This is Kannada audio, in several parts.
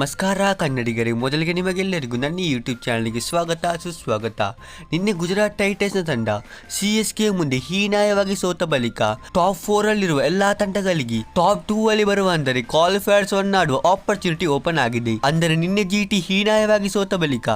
ನಮಸ್ಕಾರ ಕನ್ನಡಿಗರೇ, ಮೊದಲಿಗೆ ನಿಮಗೆಲ್ಲರಿಗೂ ನನ್ನ ಯೂಟ್ಯೂಬ್ ಚಾನಲ್ಗೆ ಸ್ವಾಗತ, ಸುಸ್ವಾಗತ. ನಿನ್ನೆ ಗುಜರಾತ್ ಟೈಟನ್ಸ್ನ ತಂಡ ಸಿ ಎಸ್ ಕೆ ಮುಂದೆ ಹೀನಾಯವಾಗಿ ಸೋತ ಬಳಿಕ ಟಾಪ್ ಫೋರ್ ಅಲ್ಲಿರುವ ಎಲ್ಲಾ ತಂಡಗಳಿಗೆ ಟಾಪ್ ಟೂ ಅಲ್ಲಿ ಬರುವ ಅಂದರೆ ಕ್ವಾಲಿಫೈರ್ಸ್ ಆಡುವ ಆಪರ್ಚುನಿಟಿ ಓಪನ್ ಆಗಿದೆ. ಅಂದರೆ ನಿನ್ನೆ ಜಿ ಟಿ ಹೀನಾಯವಾಗಿ ಸೋತ ಬಳಿಕ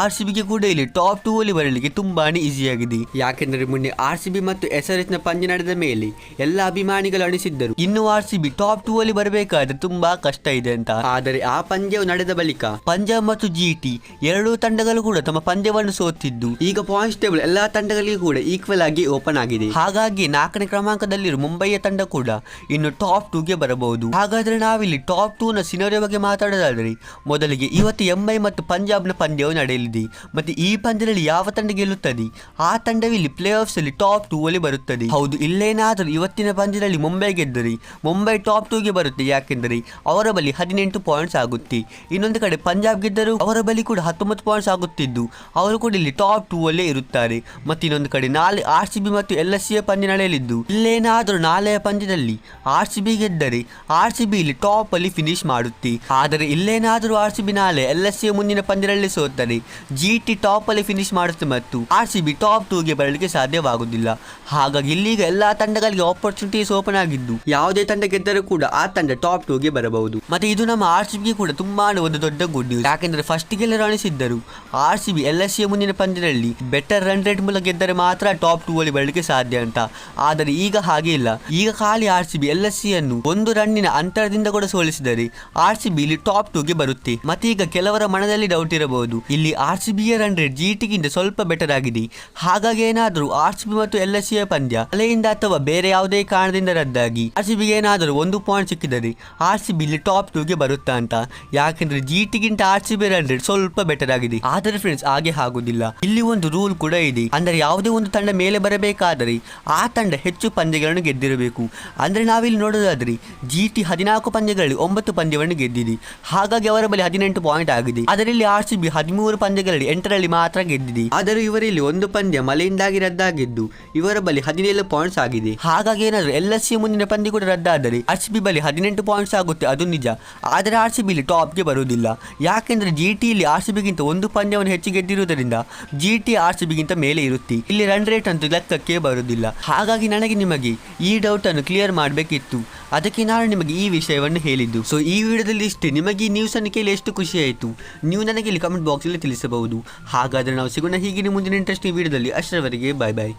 ಆರ್ ಸಿ ಬಿಗೆ ಕೂಡ ಇಲ್ಲಿ ಟಾಪ್ ಟೂ ಅಲ್ಲಿ ಬರಲಿಕ್ಕೆ ತುಂಬಾನೇ ಆಗಿದೆ. ಯಾಕೆಂದರೆ ಮೊನ್ನೆ ಆರ್ ಸಿ ಬಿ ಮತ್ತು ಎಸ್ ಆರ್ ಎಸ್ನ ಪಂದ್ಯ ನಡೆದ ಮೇಲೆ ಎಲ್ಲ ಅಭಿಮಾನಿಗಳು ಅಣಿಸಿದ್ದರು ಇನ್ನು R C B top two ಅಲ್ಲಿ ಬರಬೇಕಾದ್ರೆ ತುಂಬಾ ಕಷ್ಟ ಇದೆ ಅಂತ. ಆದರೆ ಆ ಪಂದ್ಯವು ನಡೆದ ಬಳಿಕ ಪಂಜಾಬ್ ಮತ್ತು ಜಿಟಿ ಎರಡೂ ತಂಡಗಳು ಕೂಡ ತಮ್ಮ ಪಂದ್ಯವನ್ನು ಸೋತಿದ್ದು. ಈಗ ಪಾಯಿಂಟ್ಸ್ ಟೇಬಲ್ ಎಲ್ಲಾ ತಂಡಗಳಿಗೆ ಕೂಡ ಈಕ್ವಲ್ ಆಗಿ ಓಪನ್ ಆಗಿದೆ. ಹಾಗಾಗಿ ನಾಲ್ಕನೇ ಕ್ರಮಾಂಕದಲ್ಲಿರುವ ಮುಂಬೈಯ ತಂಡ ಕೂಡ ಇನ್ನು ಟಾಪ್ ಟೂಗೆ ಬರಬಹುದು. ಹಾಗಾದ್ರೆ ನಾವಿಲ್ಲಿ ಟಾಪ್ ಟೂ ನ ಸಿನರಿಯೋ ಬಗ್ಗೆ ಮಾತಾಡೋದಾದ್ರೆ ಮೊದಲಿಗೆ ಇವತ್ತು ಎಂಐ ಮತ್ತು ಪಂಜಾಬ್ನ ಪಂದ್ಯವು ನಡೆಯಲಿದೆ. ಮತ್ತೆ ಈ ಪಂದ್ಯದಲ್ಲಿ ಯಾವ ತಂಡ ಗೆಲ್ಲುತ್ತದೆ? ಆ ತಂಡವಿಲ್ಲಿ ಪ್ಲೇ ಆಫ್ಸ್ ಅಲ್ಲಿ ಟಾಪ್ ಟೂ ಅಲ್ಲಿ ಬರುತ್ತದೆ. ಹೌದು ಇಲ್ಲೇನಾದರೂ ಇವತ್ತಿನ ಪಂದ್ಯದಲ್ಲಿ ಮುಂಬೈ ಗೆದ್ದರೆ ಮುಂಬೈ ಟಾಪ್ ಟೂಗೆ ಬರುತ್ತೆ. ಯಾಕೆಂದರೆ ಅವರ ಬಳಿ ಹದಿನೆಂಟು ಪಾಯಿಂಟ್ಸ್ ಆಗುತ್ತೆ. ಇನ್ನೊಂದು ಕಡೆ ಪಂಜಾಬ್ ಗೆದ್ದರು ಅವರ ಬಳಿ ಕೂಡ ಹತ್ತೊಂಬತ್ತು ಪಾಯಿಂಟ್ಸ್ ಆಗುತ್ತಿದ್ದು. ಅವರು ಕೂಡ ಇಲ್ಲಿ ಟಾಪ್ ಟೂ ಅಲ್ಲೇ ಇರುತ್ತಾರೆ. ಮತ್ತೆ ಇನ್ನೊಂದು ಕಡೆ ನಾಳೆ ಆರ್ ಸಿ ಬಿ ಮತ್ತು ಎಲ್ ಎಸ್ ಸಿಯ ಪಂದ್ಯ ನಡೆಯಲಿದ್ದು. ಇಲ್ಲೇನಾದರೂ ನಾಳೆಯ ಪಂದ್ಯದಲ್ಲಿ ಆರ್ ಸಿ ಬಿ ಗೆದ್ದರೆ ಆರ್ ಸಿ ಬಿ ಇಲ್ಲಿ ಟಾಪ್ ಅಲ್ಲಿ ಫಿನಿಶ್ ಮಾಡುತ್ತೆ. ಆದರೆ ಇಲ್ಲೇನಾದರೂ ಆರ್ ಸಿ ಬಿ ನಾಳೆ ಎಲ್ ಎಸ್ ಸಿಯ ಮುಂದಿನ ಪಂದ್ಯದಲ್ಲಿ ಸೋತರೆ ಜಿ ಟಿ ಟಾಪ್ ಅಲ್ಲಿ ಫಿನಿಶ್ ಮಾಡುತ್ತೆ ಮತ್ತು ಆರ್ ಸಿ ಬಿ ಟಾಪ್ ಟೂಗೆ ಬರಲಿಕ್ಕೆ ಸಾಧ್ಯವಾಗುವುದಿಲ್ಲ. ಹಾಗಾಗಿ ಇಲ್ಲಿಗ ಎಲ್ಲಾ ತಂಡಗಳಿಗೆ ಆಪರ್ಚುನಿಟೀಸ್ ಓಪನ್ ಆಗಿದ್ದು. ಯಾವುದೇ ತಂಡ ಗೆದ್ದರೂ ಕೂಡ ಆ ತಂಡ ಟಾಪ್ ಟೂಗೆ ಬರಬಹುದು. ಮತ್ತೆ ಇದು ನಮ್ಮ ಆರ್ ಸಿ ಬಿಗೆ ಕೂಡ ತುಂಬಾ ಒಂದು ದೊಡ್ಡ ಗುಡ್ ನ್ಯೂಸ್ ಯಾಕೆಂದ್ರೆ ಫಸ್ಟ್ ಗೆಲ್ಲರು ಅನಿಸಿದ್ದರು R C B L S ಸಿಯ ಮುಂದಿನ ಪಂದ್ಯದಲ್ಲಿ ಬೆಟರ್ ರನ್ ರೇಟ್ ಮೂಲಕ ಗೆದ್ದರೆ ಮಾತ್ರ ಟಾಪ್ ಟೂ ಅಲ್ಲಿ ಬರಲಿಕ್ಕೆ ಸಾಧ್ಯ ಅಂತ. ಆದರೆ ಈಗ ಹಾಗೆ ಇಲ್ಲ. ಈಗ ಖಾಲಿ R C B L S C ಅನ್ನು ಒಂದು ರನ್ನಿನ ಅಂತರದಿಂದ ಕೂಡ ಸೋಲಿಸಿದರೆ ಆರ್ ಸಿ ಬಿ ಇಲ್ಲಿ ಟಾಪ್ ಟೂಗೆ ಬರುತ್ತೆ. ಮತ್ತೆ ಈಗ ಕೆಲವರ ಮನದಲ್ಲಿ ಡೌಟ್ ಇರಬಹುದು. ಇಲ್ಲಿ ಆರ್ ಸಿ ಬಿಯ ರನ್ ರೇಟ್ ಜಿ ಟಿಗಿಂತ ಸ್ವಲ್ಪ ಬೆಟರ್ ಆಗಿದೆ. ಹಾಗಾಗಿ ಏನಾದರೂ ಆರ್ ಸಿ ಬಿ ಮತ್ತು ಎಲ್ ಎಸ್ ಸಿಯ ಪಂದ್ಯ ಅಲೆಯಿಂದ ಅಥವಾ ಬೇರೆ ಯಾವುದೇ ಕಾರಣದಿಂದ ರದ್ದಾಗಿ ಆರ್ ಸಿ ಬಿ ಏನಾದರೂ ಒಂದು ಪಾಯಿಂಟ್ ಸಿಕ್ಕಿದರೆ ಆರ್ ಸಿ ಬಿ ಇಲ್ಲಿ ಟಾಪ್ ಟೂಗೆ ಬರುತ್ತಾ ಅಂತ. ಯಾಕೆಂದ್ರೆ ಜಿ ಟಿಗಿಂತ ಆರ್ ಸಿ ಬಿ ರನ್ ಸ್ವಲ್ಪ ಬೆಟರ್ ಆಗಿದೆ. ಆದರೆ ಫ್ರೆಂಡ್ಸ್ ಹಾಗೆ ಆಗುದಿಲ್ಲ. ಇಲ್ಲಿ ಒಂದು ರೂಲ್ ಕೂಡ ಇದೆ. ಅಂದರೆ ಯಾವುದೇ ಒಂದು ತಂಡ ಮೇಲೆ ಬರಬೇಕಾದರೆ ಆ ತಂಡ ಹೆಚ್ಚು ಪಂದ್ಯಗಳನ್ನು ಗೆದ್ದಿರಬೇಕು. ಅಂದ್ರೆ ನಾವಿಲ್ಲಿ ನೋಡೋದಾದ್ರೆ ಜಿ ಟಿ ಹದಿನಾಲ್ಕು ಪಂದ್ಯಗಳಲ್ಲಿ ಒಂಬತ್ತು ಪಂದ್ಯವನ್ನು ಗೆದ್ದಿದೆ. ಹಾಗಾಗಿ ಅವರ ಬಳಿ ಹದಿನೆಂಟು ಪಾಯಿಂಟ್ ಆಗಿದೆ. ಅದರಲ್ಲಿ ಆರ್ ಸಿ ಬಿ ಹದಿಮೂರು ಪಂದ್ಯಗಳಲ್ಲಿ ಎಂಟರಲ್ಲಿ ಮಾತ್ರ ಗೆದ್ದಿದೆ. ಆದರೆ ಇವರಲ್ಲಿ ಒಂದು ಪಂದ್ಯ ಮಳೆಯಿಂದಾಗಿ ರದ್ದಾಗಿದ್ದು, ಇವರ ಬಳಿ ಹದಿನೇಳು ಪಾಯಿಂಟ್ಸ್ ಆಗಿದೆ. ಹಾಗಾಗಿ ಏನಾದರೂ ಎಲ್ ಎಸ್ ಸಿ ಮುಂದಿನ ಪಂದ್ಯ ಕೂಡ ರದ್ದಾದರೆ ಆರ್ ಸಿ ಬಿ ಬಳಿ ಹದಿನೆಂಟು ಪಾಯಿಂಟ್ಸ್ ಆಗುತ್ತೆ. ಅದು ನಿಜ. ಆದರೆ ಆರ್ ಸಿ ಬಿಲಿ ಟಾಪ್ಗೆ ಬರುವುದಿಲ್ಲ. ಯಾಕೆಂದರೆ ಜಿ ಟಿಯಲ್ಲಿ ಆರ್ ಸಿ ಬಿಗಿಂತ ಒಂದು ಪಂದ್ಯವನ್ನು ಹೆಚ್ಚು ಗೆದ್ದಿರುವುದರಿಂದ ಜಿ ಟಿ ಆರ್ ಸಿ ಬಿಗಿಂತ ಮೇಲೆ ಇರುತ್ತೆ. ಇಲ್ಲಿ ರನ್ ರೇಟ್ ಅಂತೂ ಲೆಕ್ಕಕ್ಕೆ ಬರುವುದಿಲ್ಲ. ಹಾಗಾಗಿ ನನಗೆ ನಿಮಗೆ ಈ ಡೌಟ್ ಅನ್ನು ಕ್ಲಿಯರ್ ಮಾಡಬೇಕಿತ್ತು. ಅದಕ್ಕೆ ನಾನು ನಿಮಗೆ ಈ ವಿಷಯವನ್ನು ಹೇಳಿದ್ದು. ಸೊ ಈ ವಿಡಿಯೋದಲ್ಲಿ ಇಷ್ಟೇ. ನಿಮಗೆ ಈ ನ್ಯೂಸ್ ಅನ್ನು ಕೇಳಿ ಎಷ್ಟು ಖುಷಿ ಆಯಿತು? ನೀವು ನನಗೆ ಇಲ್ಲಿ ಕಮೆಂಟ್ ಬಾಕ್ಸಲ್ಲಿ ತಿಳಿಸಬಹುದು. ಹಾಗಾದರೆ ನಾವು ಸಿಗೋಣ ಹೀಗೆ ಮುಂದಿನ ಇಂಟ್ರೆಸ್ಟಿಂಗ್ ವಿಡಿಯೋದಲ್ಲಿ. ಅಷ್ಟರವರೆಗೆ ಬಾಯ್ ಬಾಯ್